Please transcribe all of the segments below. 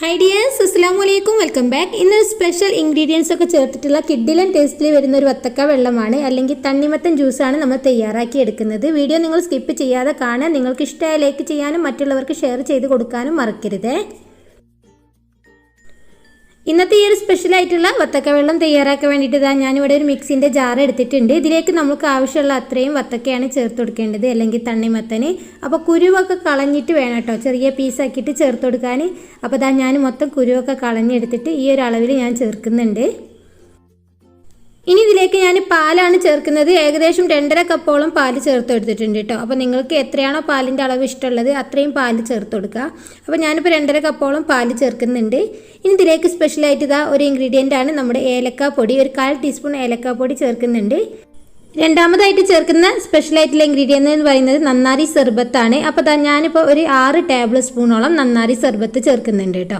High dears അസ്സാം വലൈക്കും welcome back ഇന്നൊരു സ്പെഷ്യൽ ഇൻഗ്രീഡിയൻസ് ഒക്കെ ചേർത്തിട്ടുള്ള കിഡിലൻ ടേസ്റ്റിൽ വരുന്ന ഒരു വത്തക്ക വെള്ളമാണ്. അല്ലെങ്കിൽ തണ്ണിമത്തൻ ജ്യൂസാണ് നമ്മൾ തയ്യാറാക്കി എടുക്കുന്നത്. വീഡിയോ നിങ്ങൾ സ്കിപ്പ് ചെയ്യാതെ കാണാൻ നിങ്ങൾക്ക് ഇഷ്ടമായ ലൈക്ക് ചെയ്യാനും മറ്റുള്ളവർക്ക് ഷെയർ ചെയ്ത് കൊടുക്കാനും മറക്കരുതേ. ഇന്നത്തെ ഈ ഒരു സ്പെഷ്യൽ ആയിട്ടുള്ള വത്തക്ക വെള്ളം തയ്യാറാക്കാൻ വേണ്ടിയിട്ട് ഇതാ ഞാനിവിടെ ഒരു മിക്സിന്റെ ജാർ എടുത്തിട്ടുണ്ട്. ഇതിലേക്ക് നമുക്ക് ആവശ്യമുള്ള അത്രയും വത്തക്കയാണ് ചേർത്ത് കൊടുക്കേണ്ടത് അല്ലെങ്കിൽ തണ്ണിമത്തന്. അപ്പോൾ കുരുവൊക്കെ കളഞ്ഞിട്ട് വേണം കേട്ടോ ചെറിയ പീസാക്കിയിട്ട് ചേർത്ത് കൊടുക്കാൻ. അപ്പോൾ ഇതാ ഞാൻ മൊത്തം കുരുവൊക്കെ കളഞ്ഞെടുത്തിട്ട് ഈ ഒരു അളവിൽ ഞാൻ ചേർക്കുന്നുണ്ട്. ഇനി ഇതിലേക്ക് ഞാൻ പാലാണ് ചേർക്കുന്നത്. ഏകദേശം രണ്ടര കപ്പോളം പാൽ ചേർത്ത് എടുത്തിട്ടുണ്ട് കേട്ടോ. അപ്പോൾ നിങ്ങൾക്ക് എത്രയാണോ പാലിന്റെ അളവ് ഇഷ്ടമുള്ളത് അത്രയും പാൽ ചേർത്ത് കൊടുക്കുക. അപ്പോൾ ഞാനിപ്പോൾ രണ്ടര കപ്പോളം പാൽ ചേർക്കുന്നുണ്ട്. ഇനി ഇതിലേക്ക് സ്പെഷ്യലായിട്ട് ഇതാ ഒരു ഇൻഗ്രീഡിയന്റ് ആണ് നമ്മുടെ ഏലക്കാ പൊടി ഒരു കാൽ ടീസ്പൂൺ ഏലക്കാ പൊടി ചേർക്കുന്നുണ്ട്. രണ്ടാമതായിട്ട് ചേർക്കുന്ന സ്പെഷ്യൽ ആയിട്ടുള്ള ഇൻഗ്രീഡിയന്റ് എന്ന് പറയുന്നത് നന്നാരി സർബത്താണ്. അപ്പോൾ ദാ ഞാനിപ്പോൾ ഒരു ആറ് ടേബിൾ സ്പൂണോളം നന്നാരി സർബത്ത് ചേർക്കുന്നുണ്ട് കേട്ടോ.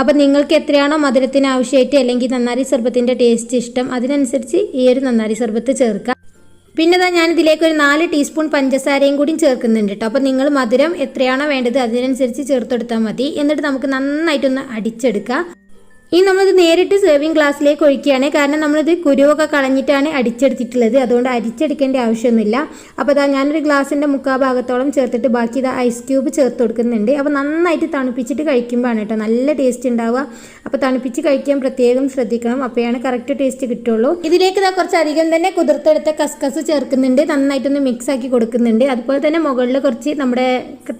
അപ്പോൾ നിങ്ങൾക്ക് എത്രയാണോ മധുരത്തിന് ആവശ്യമായിട്ട് അല്ലെങ്കിൽ നന്നാരി സെർബത്തിന്റെ ടേസ്റ്റ് ഇഷ്ടം അതിനനുസരിച്ച് ഈ ഒരു നന്നാരി സർബത്ത് ചേർക്കുക പിന്നെ ഇതാ ഞാനിതിലേക്ക് ഒരു നാല് ടീസ്പൂൺ പഞ്ചസാരയും കൂടി ചേർക്കുന്നുണ്ട് കേട്ടോ. അപ്പോൾ നിങ്ങൾ മധുരം എത്രയാണോ വേണ്ടത് അതിനനുസരിച്ച് ചേർത്തെടുത്താൽ മതി. എന്നിട്ട് നമുക്ക് നന്നായിട്ടൊന്ന് അടിച്ചെടുക്കുക ഇനി നമ്മളിത് നേരിട്ട് സേവിങ് ഗ്ലാസ്സിലേക്ക് ഒഴിക്കുകയാണ്. കാരണം നമ്മളിത് കുരുവൊക്കെ കളഞ്ഞിട്ടാണ് അടിച്ചെടുത്തിട്ടുള്ളത്. അതുകൊണ്ട് അരിച്ചെടുക്കേണ്ട ആവശ്യമൊന്നുമില്ല. അപ്പോൾ ഇതാ ഞാനൊരു ഗ്ലാസിന്റെ മുക്കാ ഭാഗത്തോളം ചേർത്തിട്ട് ബാക്കി ഇതാ ഐസ് ക്യൂബ് ചേർത്ത് കൊടുക്കുന്നുണ്ട്. അപ്പോൾ നന്നായിട്ട് തണുപ്പിച്ചിട്ട് കഴിക്കുമ്പോഴാണ് കേട്ടോ നല്ല ടേസ്റ്റ് ഉണ്ടാവുക. അപ്പോൾ തണുപ്പിച്ച് കഴിക്കാൻ പ്രത്യേകം ശ്രദ്ധിക്കണം. അപ്പോഴാണ് കറക്റ്റ് ടേസ്റ്റ് കിട്ടുള്ളൂ. ഇതിലേക്ക് ഇതാ കുറച്ച് അധികം തന്നെ കുതിർത്തെടുത്ത കസ്കസ് ചേർക്കുന്നുണ്ട്. നന്നായിട്ടൊന്ന് മിക്സ് ആക്കി കൊടുക്കുന്നുണ്ട്. അതുപോലെ തന്നെ മുകളിൽ കുറച്ച് നമ്മുടെ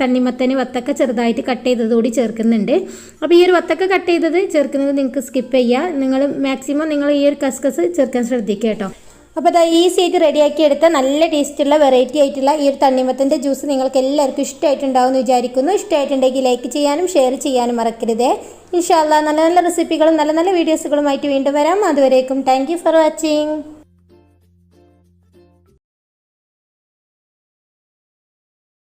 തണ്ണിമത്തന് വത്തക്ക ചെറുതായിട്ട് കട്ട് ചെയ്തതുകൂടി ചേർക്കുന്നുണ്ട്. അപ്പോൾ ഈ ഒരു വത്തക്ക കട്ട് ചെയ്തത് ചേർക്കുന്നത് നിങ്ങൾക്ക് സ്കിപ്പ് ചെയ്യുക നിങ്ങൾ മാക്സിമം നിങ്ങൾ ഈ ഒരു കസ്കസ് ചേർക്കാൻ ശ്രദ്ധിക്കുക കേട്ടോ. അപ്പോൾ അത് ഈസി ആയിട്ട് റെഡിയാക്കി എടുത്ത നല്ല ടേസ്റ്റുള്ള വെറൈറ്റി ആയിട്ടുള്ള ഈ ഒരു തണ്ണിമത്തന്റെ ജ്യൂസ് നിങ്ങൾക്ക് എല്ലാവർക്കും ഇഷ്ടമായിട്ടുണ്ടാവും എന്ന് വിചാരിക്കുന്നു. ഇഷ്ടമായിട്ടുണ്ടെങ്കിൽ ലൈക്ക് ചെയ്യാനും ഷെയർ ചെയ്യാനും മറക്കരുത്. ഇൻഷാല്ല നല്ല നല്ല റെസിപ്പികളും നല്ല നല്ല വീഡിയോസുകളുമായിട്ട് വീണ്ടും വരാം. അതുവരേക്കും താങ്ക് ഫോർ വാച്ചിങ്